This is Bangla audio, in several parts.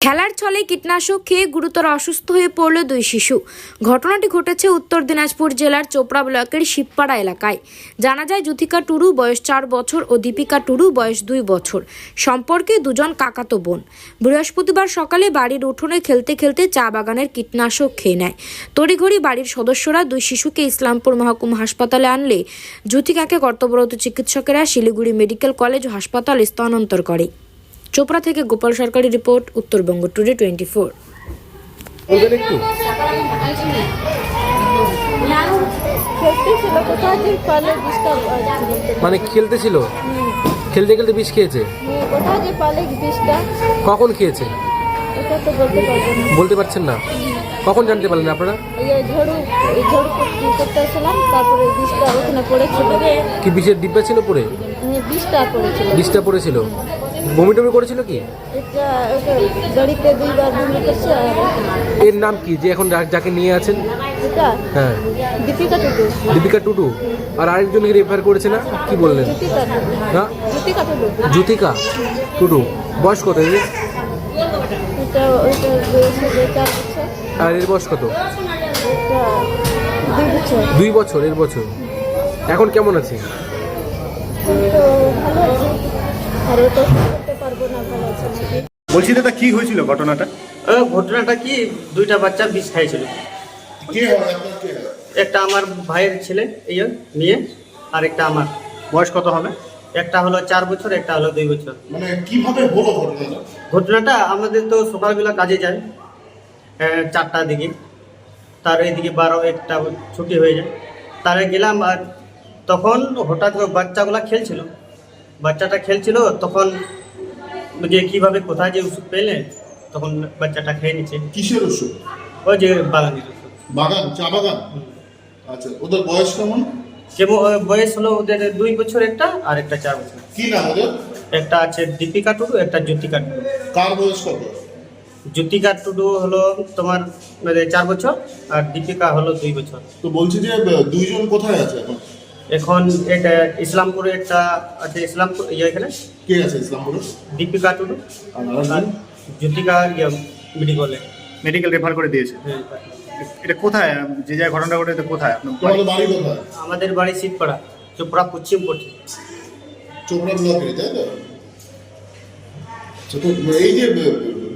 খেলার ছলে কীটনাশক খেয়ে গুরুতর অসুস্থ হয়ে পড়ল দুই শিশু। ঘটনাটি ঘটেছে উত্তর দিনাজপুর জেলার চোপড়া ব্লকের শিবপাড়া এলাকায়। জানা যায়, যুথিকা টুরু বয়স চার বছর ও দীপিকা টুরু বয়স দুই বছর। সম্পর্কে দুজন কাকাতো বোন। বৃহস্পতিবার সকালে বাড়ির উঠোনে খেলতে খেলতে চা বাগানের কীটনাশক খেয়ে নেয়। তড়িঘড়ি বাড়ির সদস্যরা দুই শিশুকে ইসলামপুর মহকুমা হাসপাতালে আনলে যুথিকাকে কর্তব্যরত চিকিৎসকেরা শিলিগুড়ি মেডিকেল কলেজ হাসপাতাল স্থানান্তর করে। চোপড়া থেকে গোপাল সরকারি report Uttarbanga Today twenty four মানে খেলতেছিল খেলতে খেলতে বিষ খেয়েছে? কখন খেয়েছে? বলতে পারছেন না। কখন জানতে পারলেন আপনারা? কি বিষের ডিব্বা ছিল পরে? পড়েছিল। বিষটা পড়েছিল। বমি টমি করেছিল কি? এটা ওটা গাড়িতে দুইবার বমি করছে আর এর নাম কি? যে এখন যা- যাকে নিয়ে আছেন? এটা হ্যাঁ। দীপিকা টুটু। দীপিকা টুটু। আর আরেকজনকে রেফার করেছে না? কি বললেন? হ্যাঁ জ্যোতিকা টুটু। জ্যোতিকা টুটু। বয়স কত এর? এটা ওইটা বয়স হবে চার বছর। আর এর বয়স কত? এটা দুই বছর। দুই বছর এর বছর। এখন কেমন আছে? তো ভালো আছে। আর ওটা করতে পারব না ভালো আছে নাকি বলছি দাদা কি হয়েছিল ঘটনাটা? ঘটনাটা কি? দুইটা বাচ্চা বিষ খাইছিল। একটা আমার ভাইয়ের ছেলে এই মেয়ে আর একটা আমার। বয়স কত হবে? একটা হলো চার বছর একটা হলো দুই বছর। মানে কীভাবে হলো ঘটনাটা? ঘটনাটা আমাদের তো সকালবেলা কাজে যায় চারটার দিকে। তার এইদিকে বারো একটা ছুটি হয়ে যায়। তারে গেলাম আর তখন হঠাৎ বাচ্চাগুলা খেলছিল। বাচ্চাটা খেলছিল তখন যে কীভাবে কোথায় যে ওষুধ পেলে তখন বাচ্চাটা খেয়ে নিচ্ছে। কিসের ওষুধ? ওই যে বাগানের ওষুধ। বাগান চা বাগান? আচ্ছা ওদের বয়স কেমন? যেমন বয়স হলো ওদের দুই বছর একটা আর একটা চার বছর। কি নাম ওদের? একটা আছে দীপিকা টুডু একটা জ্যোতিকা টুডু। কার বয়স কত? জ্যোতিকা টুডু হলো তোমার মানে চার বছর আর দীপিকা হলো দুই বছর। তো বলছি যে দুইজন কোথায় আছে এখন? এখন এটা ইসলামপুরে একটা আছে ইসলামপুর ইয়ে এখানে? কে আছে ইসলামপুরে? দীপিকা টুডু। আর জ্যোতিকা ইয়ে মেডিকেলে মেডিকেল রেফার করে দিয়েছে। এটা কোথায়? যে জায়গায় ঘটনাটা ঘটে এটা কোথায়? আপনার বাড়ি? কোথায়? আমাদের বাড়ি শীতপাড়া চোপড়া পশ্চিম পড়ছে চোপড়া ব্লকে তাই তো? তো এই যে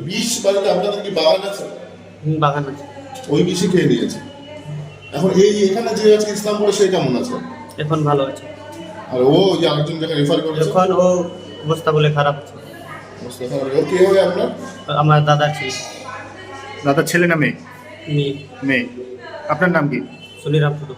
বিষ বাড়িতে আপনাদের কি বাগান আছে? হুম, বাগান আছে। ওই বিষই খেয়ে নিয়েছে। এখন এই এখানে যে আছে ইসলামপুরে সে কেমন আছে? এখন ভালো আছে। আর ও যে আরেকজন যাকে রেফার করেছে? এখন ও অবস্থা বলে খারাপ আছে। অবস্থা খারাপ। ও কে হয় আপনার? আমার দাদা ছিল। দাদার ছেলে না মেয়ে? মেয়ে। মেয়ে। আপনার নাম কি? সুনিরাম টুডু